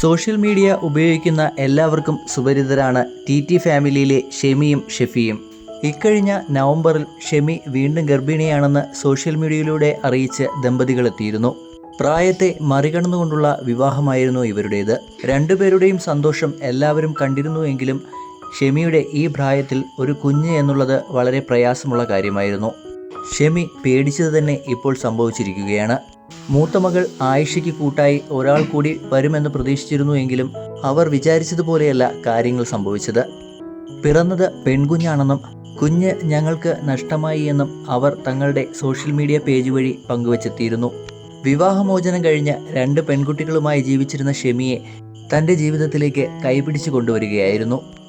Social media ഉപയോഗിക്കുന്ന എല്ലാവർക്കും സുപരിതരാണ് T T ഫാമിലിയിലെ ഷെമിയും ഷെഫിയും. ഇക്കഴിഞ്ഞ നവംബറിൽ ഷെമി വീണ്ടും ഗർഭിണിയാണെന്ന് സോഷ്യൽ മീഡിയയിലൂടെ അറിയിച്ച് ദമ്പതികളെത്തിയിരുന്നു. പ്രായത്തെ മറികടന്നുകൊണ്ടുള്ള വിവാഹമായിരുന്നു ഇവരുടേത്. രണ്ടുപേരുടെയും സന്തോഷം എല്ലാവരും കണ്ടിരുന്നുവെങ്കിലും ഷെമിയുടെ ഈ പ്രായത്തിൽ ഒരു കുഞ്ഞ് എന്നുള്ളത് വളരെ പ്രയാസമുള്ള കാര്യമായിരുന്നു. ഷെമി പേടിച്ചത് തന്നെ ഇപ്പോൾ സംഭവിച്ചിരിക്കുകയാണ്. മൂത്ത മകൾ ആയിഷയ്ക്ക് കൂട്ടായി ഒരാൾ കൂടി വരുമെന്ന് പ്രതീക്ഷിച്ചിരുന്നുവെങ്കിലും അവർ വിചാരിച്ചതുപോലെയല്ല കാര്യങ്ങൾ സംഭവിച്ചത്. പിറന്നത് പെൺകുഞ്ഞാണെന്നും കുഞ്ഞ് ഞങ്ങൾക്ക് നഷ്ടമായി എന്നും അവർ തങ്ങളുടെ സോഷ്യൽ മീഡിയ പേജ് വഴി പങ്കുവച്ചെത്തിയിരുന്നു. വിവാഹമോചനം കഴിഞ്ഞ് രണ്ട് പെൺകുട്ടികളുമായി ജീവിച്ചിരുന്ന ഷെമിയെ തന്റെ ജീവിതത്തിലേക്ക് കൈപിടിച്ചു കൊണ്ടുവരികയായിരുന്നു.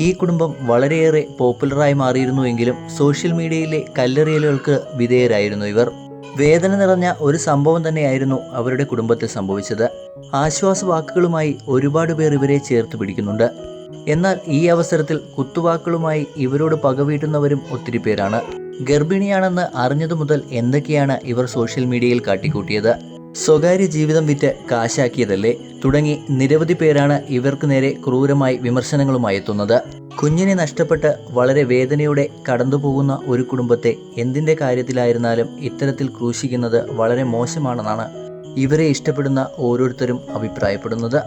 ഈ കുടുംബം വളരെയേറെ പോപ്പുലറായി മാറിയിരുന്നുവെങ്കിലും സോഷ്യൽ മീഡിയയിലെ കല്ലെറിയലുകൾക്ക് വിധേയരായിരുന്നു ഇവർ. വേദന നിറഞ്ഞ ഒരു സംഭവം തന്നെയായിരുന്നു അവരുടെ കുടുംബത്തിൽ സംഭവിച്ചത്. ആശ്വാസ വാക്കുകളുമായി ഒരുപാട് പേർ ഇവരെ ചേർത്ത് പിടിക്കുന്നുണ്ട്. എന്നാൽ ഈ അവസരത്തിൽ കുത്തുവാക്കുകളുമായി ഇവരോട് പകവീട്ടുന്നവരും ഒത്തിരി പേരാണ്. ഗർഭിണിയാണെന്ന് അറിഞ്ഞതു മുതൽ എന്തൊക്കെയാണ് ഇവർ സോഷ്യൽ മീഡിയയിൽ കാട്ടിക്കൂട്ടിയത്? സ്വകാര്യ ജീവിതം വിറ്റ് കാശാക്കിയതല്ലേ? തുടങ്ങി നിരവധി പേരാണ് ഇവർക്ക് നേരെ ക്രൂരമായി വിമർശനങ്ങളുമായി എത്തുന്നത്. കുഞ്ഞിനെ നഷ്ടപ്പെട്ട് വളരെ വേദനയോടെ കടന്നുപോകുന്ന ഒരു കുടുംബത്തെ എന്തിന്റെ കാര്യത്തിലായിരുന്നാലും ഇത്തരത്തിൽ ക്രൂശിക്കുന്നത് വളരെ മോശമാണെന്നാണ് ഇവരെ ഇഷ്ടപ്പെടുന്ന ഓരോരുത്തരും അഭിപ്രായപ്പെടുന്നത്.